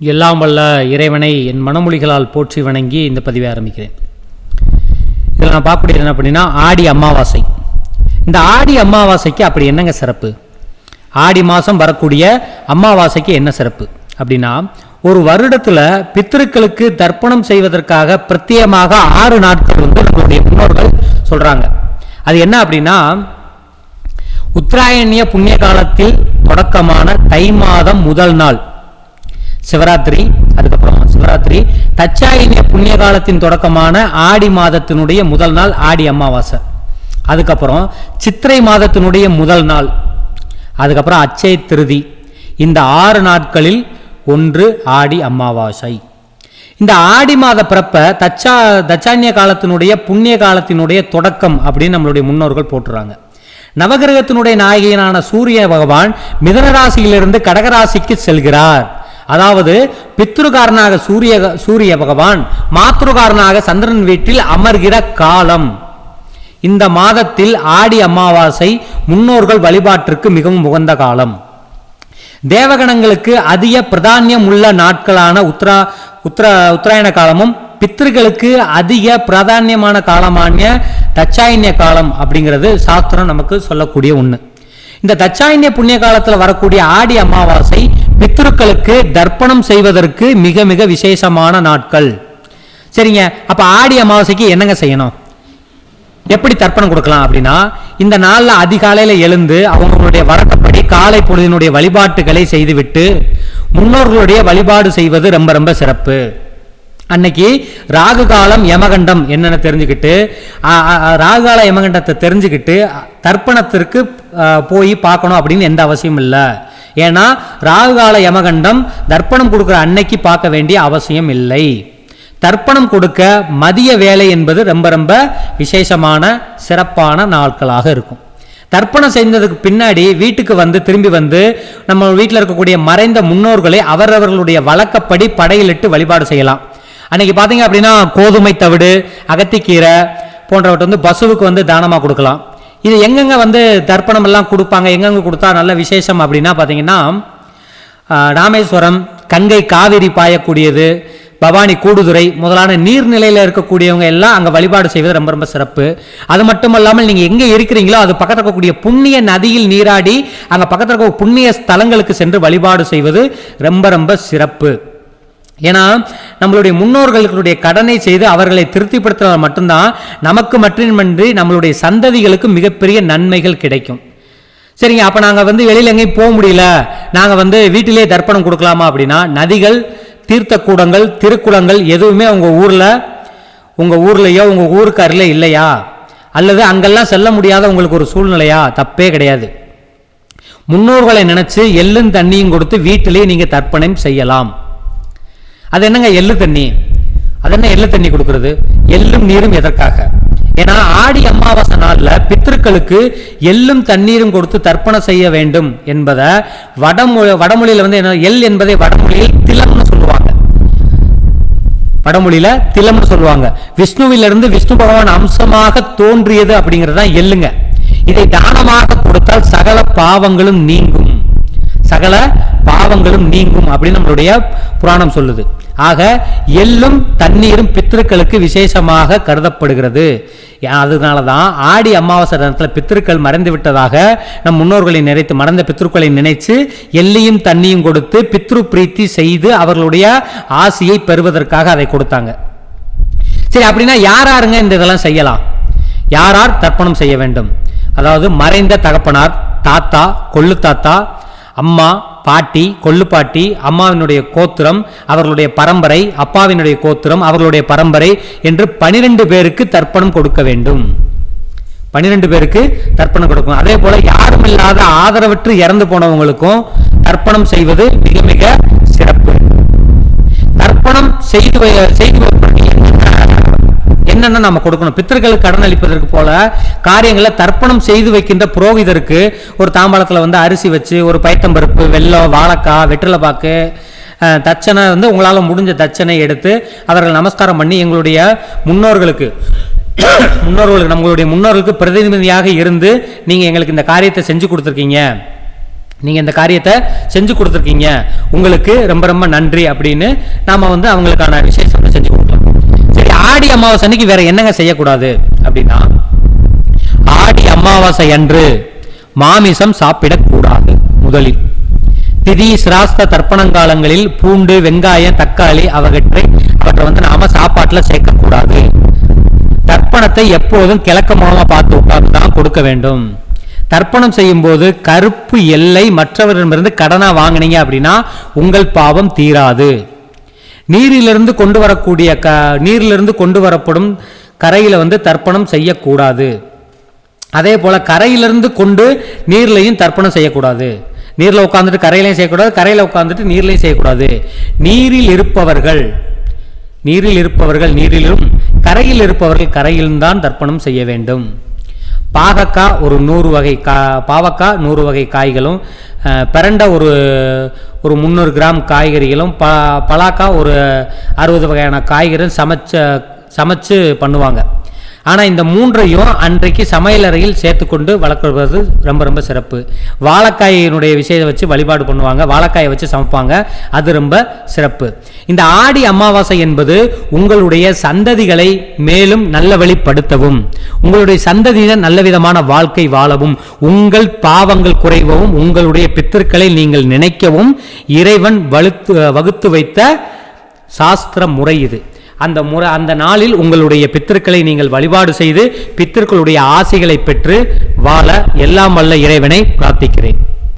எல்லாம் வல்ல இறைவனை என் மனமொழிகளால் போற்றி வணங்கி இந்த பதிவை ஆரம்பிக்கிறேன். இதில் நான் பார்க்கக்கூடிய என்ன அப்படின்னா ஆடி அமாவாசை. இந்த ஆடி அமாவாசைக்கு அப்படி என்னங்க சிறப்பு? ஆடி மாதம் வரக்கூடிய அமாவாசைக்கு என்ன சிறப்பு? அப்படின்னா ஒரு வருடத்தில் பித்திருக்களுக்கு தர்ப்பணம் செய்வதற்காக பிரத்யேகமாக ஆறு நாட்கள் வந்து நம்மளுடைய முன்னோர்கள் சொல்கிறாங்க அது என்ன அப்படின்னா உத்தராயணிய புண்ணிய காலத்தில் தொடக்கமான தை மாதம் முதல் நாள். சிவராத்திரி அதுக்கப்புறம் சிவராத்திரி. தச்சாயினிய புண்ணிய காலத்தின் தொடக்கமான ஆடி மாதத்தினுடைய முதல் நாள் ஆடி அமாவாசை. அதுக்கப்புறம் சித்திரை மாதத்தினுடைய முதல் நாள். அதுக்கப்புறம் அச்சய திருதி. இந்த ஆறு நாட்களில் ஒன்று ஆடி அமாவாசை. இந்த ஆடி மாத பிறப்ப தச்சா தச்சானிய காலத்தினுடைய புண்ணிய காலத்தினுடைய தொடக்கம் அப்படின்னு நம்மளுடைய முன்னோர்கள் போட்டுறாங்க. நவகிரகத்தினுடைய நாயகியனான சூரிய பகவான் மிதனராசியிலிருந்து கடகராசிக்கு செல்கிறார். அதாவது பித்ருகாரனாக சூரிய சூரிய பகவான் மாத்ருகாரனாக சந்திரன் வீட்டில் அமர்கிற காலம். இந்த மாதத்தில் ஆடி அமாவாசை முன்னோர்கள் வழிபாட்டிற்கு மிகவும் உகந்த காலம். தேவகணங்களுக்கு அதிக பிரதானியம் உள்ள நாட்களான உத்தரா உத்ர உத்தராயண காலமும் பித்திருக்களுக்கு அதிக பிராதானியமான காலமான தச்சாயின்ய காலம் அப்படிங்கிறது சாஸ்திரம் நமக்கு சொல்லக்கூடிய ஒன்று இந்த தச்சாயின்ய புண்ணிய காலத்தில் வரக்கூடிய ஆடி அமாவாசை பித்ருக்களுக்கு தர்ப்பணம் செய்வதற்கு மிக மிக விசேஷமான நாட்கள். சரிங்க? அப்போ ஆடி அமாவாசைக்கு என்னங்க செய்யணும்? எப்படி தர்ப்பணம் கொடுக்கலாம் அப்படின்னா இந்த நாளில் அதிகாலையில் எழுந்து அவங்களுடைய வரக்கப்படி காலை பொழுதினுடைய வழிபாட்டுகளை செய்துவிட்டு முன்னோர்களுடைய வழிபாடு செய்வது ரொம்ப ரொம்ப சிறப்பு. அன்னைக்கு ராகு காலம் யமகண்டம் என்னென்னு தெரிஞ்சுக்கிட்டு ராகுகால ராகு கால யமகண்டத்தை தெரிஞ்சுக்கிட்டு தர்ப்பணத்திற்கு போய் பார்க்கணும் அப்படின்னு எந்த அவசியம் இல்லை. ஏன்னா ராகுகால யமகண்டம் தர்ப்பணம் கொடுக்குற அன்னைக்கு பார்க்க வேண்டிய அவசியம் இல்லை. தர்ப்பணம் கொடுக்க மதிய வேலை என்பது ரொம்ப ரொம்ப விசேஷமான சிறப்பான நாட்களாக இருக்கும். தர்ப்பணம் செய்ததுக்கு பின்னாடி வீட்டுக்கு வந்து திரும்பி வந்து நம்ம வீட்டில் இருக்கக்கூடிய மறைந்த முன்னோர்களை அவரவர்களுடைய வழக்கப்படி படையிலிட்டு வழிபாடு செய்யலாம். அன்னைக்கு பார்த்தீங்க அப்படின்னா கோதுமை தவிடு அகத்திக்கீரை போன்றவற்றை வந்து பசுவுக்கு வந்து தானமாக கொடுக்கலாம். இது எங்கெங்கே வந்து தர்ப்பணமெல்லாம் கொடுப்பாங்க எங்கெங்க கொடுத்தா நல்ல விசேஷம் அப்படின்னா பார்த்தீங்கன்னா ராமேஸ்வரம் கங்கை காவிரி பாயக்கூடியது பவானி கூடுதுறை முதலான நீர்நிலையில் இருக்கக்கூடியவங்க எல்லாம் அங்கே வழிபாடு செய்வது ரொம்ப ரொம்ப சிறப்பு. அது மட்டும் இல்லாமல் நீங்கள் எங்கே இருக்கிறீங்களோ அது பக்கத்தில் இருக்கக்கூடிய புண்ணிய நதியில் நீராடி அங்கே பக்கத்தில் இருக்க புண்ணிய ஸ்தலங்களுக்கு சென்று வழிபாடு செய்வது ரொம்ப ரொம்ப சிறப்பு. ஏன்னா நம்மளுடைய முன்னோர்களுடைய கடனை செய்து அவர்களை திருப்திப்படுத்தினால் மட்டும்தான் நமக்கு மட்டுமின்றி நம்மளுடைய சந்ததிகளுக்கு மிகப்பெரிய நன்மைகள் கிடைக்கும். சரிங்க அப்போ நாங்கள் வந்து வெளியில் எங்கேயும் போக முடியல. நாங்கள் வந்து வீட்டிலேயே தர்ப்பணம் கொடுக்கலாமா அப்படின்னா நதிகள் தீர்த்த கூடங்கள் திருக்குளங்கள் எதுவுமே உங்கள் ஊரில் உங்கள் ஊர்லேயோ உங்கள் ஊருக்கு அருகில் இல்லையா? அல்லது அங்கெல்லாம் செல்ல முடியாத உங்களுக்கு ஒரு சூழ்நிலையா? தப்பே கிடையாது. முன்னோர்களை நினச்சி எள்ளும் தண்ணியும் கொடுத்து வீட்டிலேயே நீங்கள் தர்ப்பணம் செய்யலாம். அது என்னங்க எள்ளு தண்ணி? அது என்ன எள்ளு தண்ணி கொடுக்கிறது? எள்ளும் நீரும் எதற்காக? ஏன்னா ஆடி அமாவாசை நாளில் பித்திருக்களுக்கு எள்ளும் தண்ணீரும் கொடுத்து தர்ப்பணம் செய்ய வேண்டும் என்பதை வடமொழி வடமொழியில வந்து என்ன எள் என்பதை வடமொழியில் திலம்னு சொல்லுவாங்க. வடமொழியில திலம்னு சொல்லுவாங்க. விஷ்ணுவிலிருந்து விஷ்ணு பகவான் அம்சமாக தோன்றியது அப்படிங்கிறது தான் எள்ளுங்க. இதை தானமாக கொடுத்தால் சகல பாவங்களும் நீங்கும். சகல பாவங்களும் நீங்கும் அப்படின்னு நம்மளுடைய புராணம் சொல்லுது. ஆக எள்ளும் தண்ணீரும் பித்திருக்களுக்கு விசேஷமாக கருதப்படுகிறது. அதனால தான் ஆடி அமாவாசை தினத்தில் பித்திருக்கள் மறைந்து விட்டதாக நம் முன்னோர்களை நினைத்து மறந்த பித்ருக்களை நினைத்து எள்ளையும் தண்ணியும் கொடுத்து பித்ரு பிரீத்தி செய்து அவர்களுடைய ஆசையை பெறுவதற்காக அதை கொடுத்தாங்க. சரி அப்படின்னா யார் யாருங்க இந்த இதெல்லாம் செய்யலாம்? யாரார் தர்ப்பணம் செய்ய வேண்டும்? அதாவது மறைந்த தகப்பனார் தாத்தா கொள்ளு தாத்தா அம்மா பாட்டி கொள்ளுப்பாட்டி அம்மாவினுடைய கோத்திரம் அவர்களுடைய பரம்பரை அப்பாவினுடைய கோத்திரம் அவர்களுடைய பரம்பரை என்று பனிரெண்டு பேருக்கு தர்ப்பணம் கொடுக்க வேண்டும். பனிரெண்டு பேருக்கு தர்ப்பணம் கொடுக்கும் அதே போல யாரும் இல்லாத ஆதரவற்று இறந்து போனவங்களுக்கும் தர்ப்பணம் செய்வது மிக மிக சிறப்பு. தர்ப்பணம் செய்து செய்து என்னென்ன நம்ம கொடுக்கணும்? பித்தர்களுக்கு கடன் அளிப்பதற்கு போல காரியங்களை தர்ப்பணம் செய்து வைக்கின்ற புரோகிதருக்கு ஒரு தாம்பாளத்தில் வந்து அரிசி வச்சு ஒரு பயத்தம்பருப்பு வெல்லம் வாழைக்காய் வெற்றிலைப்பாக்கு தச்சனை தட்சணை வந்து உங்களால் முடிஞ்ச தட்சணை எடுத்து அவர்கள் நமஸ்காரம் பண்ணி எங்களுடைய முன்னோர்களுக்கு முன்னோர்களுக்கு நம்மளுடைய முன்னோர்களுக்கு பிரதிநிதியாக இருந்து நீங்கள் எங்களுக்கு இந்த காரியத்தை செஞ்சு கொடுத்துருக்கீங்க. நீங்கள் இந்த காரியத்தை செஞ்சு கொடுத்துருக்கீங்க. உங்களுக்கு ரொம்ப ரொம்ப நன்றி அப்படின்னு நாம் வந்து அவங்களுக்கான விசேஷம் செஞ்சு கொடுக்கலாம் ஆடி அமாவாசை அன்னைக்கு வேற என்னங்க செய்யக்கூடாது? அப்படின்னா ஆடி அமாவாசை அன்று மாமிசம் சாப்பிடக்கூடாது முதலில். திதி சிராஸ்த தர்ப்பணங்காலங்களில் பூண்டு வெங்காயம் தக்காளி அவற்றை அவற்றை வந்து நாம சாப்பாட்டில் சேர்க்கக்கூடாது. தர்ப்பணத்தை எப்போதும் கிழக்கு முகமா பார்த்து உட்கார்ந்து தான் கொடுக்க வேண்டும். தர்ப்பணம் செய்யும் போது கருப்பு எல்லை மற்றவரிடமிருந்து கடனா வாங்கினீங்க அப்படின்னா உங்கள் பாவம் தீராது. நீரிலிருந்து கொண்டு வரக்கூடிய க நீரிலிருந்து கொண்டு வரப்படும் கரையில் வந்து தர்ப்பணம் செய்யக்கூடாது. அதே போல் கரையிலிருந்து கொண்டு நீர்லையும் தர்ப்பணம் செய்யக்கூடாது. நீரில் உட்காந்துட்டு கரையிலையும் செய்யக்கூடாது கரையில் உட்காந்துட்டு நீர்லையும் செய்யக்கூடாது. நீரில் இருப்பவர்கள் நீரில் இருப்பவர்கள் நீரிலும் கரையில் இருப்பவர்கள் கரையிலும் தான் தர்ப்பணம் செய்ய வேண்டும். பாகக்காய் ஒரு நூறு வகை கா பாவக்காய் நூறு வகை காய்களும் பிறண்ட பிரண்டை ஒரு ஒரு முந்நூறு கிராம் காய்கறிகளும் ப பலாக்காய் ஒரு அறுபது வகையான காய்கறியும் சமைச்ச சமைச்சு பண்ணுவாங்க. ஆனால் இந்த மூன்றையும் அன்றைக்கு சமையலறையில் சேர்த்துக்கொண்டு வளர்க்குறது ரொம்ப ரொம்ப சிறப்பு. வாழைக்காயினுடைய விஷயத்தை வச்சு வழிபாடு பண்ணுவாங்க. வாழைக்காயை வச்சு சமைப்பாங்க. அது ரொம்ப சிறப்பு. இந்த ஆடி அமாவாசை என்பது உங்களுடைய சந்ததிகளை மேலும் நல்ல வழிப்படுத்தவும் உங்களுடைய சந்ததியினர் நல்ல விதமான வாழ்க்கை வாழவும். உங்கள் பாவங்கள் குறைவவும் உங்களுடைய பித்தர்களை நீங்கள் நினைக்கவும். இறைவன் வலுத்து வகுத்து வைத்த சாஸ்திர முறை இது. அந்த முறை அந்த நாளில் உங்களுடைய பித்திருக்களை நீங்கள் வழிபாடு செய்து பித்திருக்களுடைய ஆசைகளை பெற்று வாழ எல்லாம் வல்ல இறைவனை பிரார்த்திக்கிறேன்.